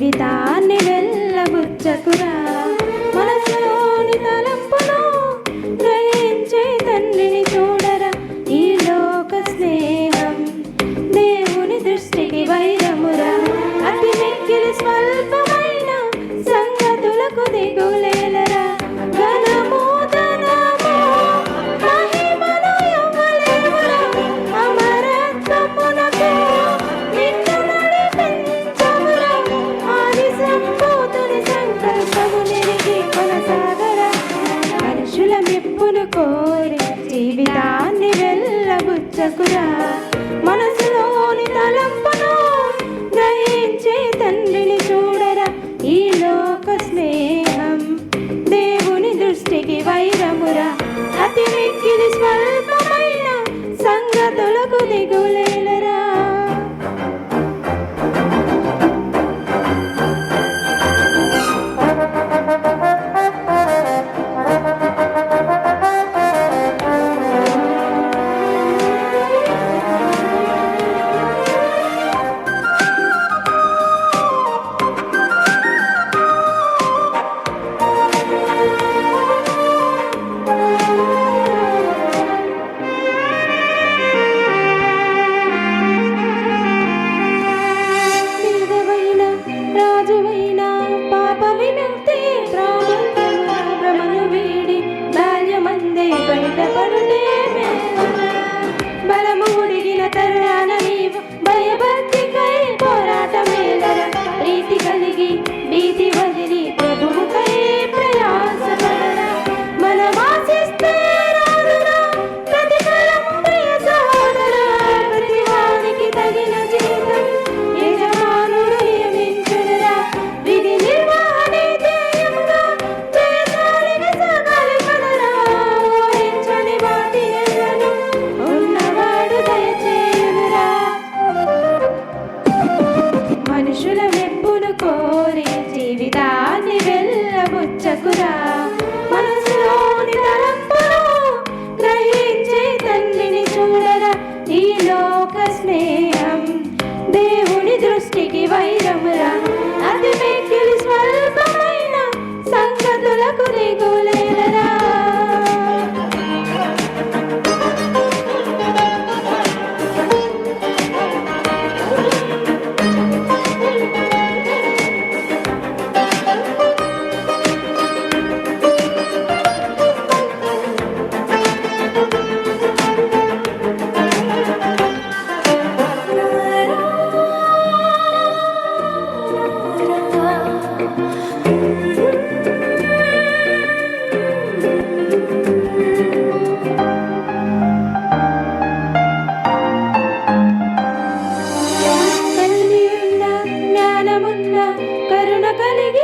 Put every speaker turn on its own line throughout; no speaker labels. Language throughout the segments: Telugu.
జీవితాన్ని వెళ్ళబుచ్చకురా Just go. లోకస్నేహం దేవుని దృష్టికి వైరమురా ಕಲಿಗೆ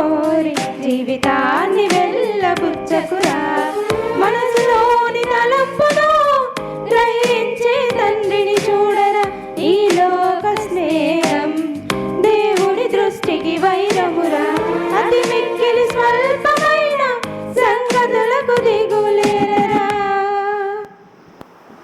కోరి జీవితాన్ని వెళ్ళబుచ్చకురా.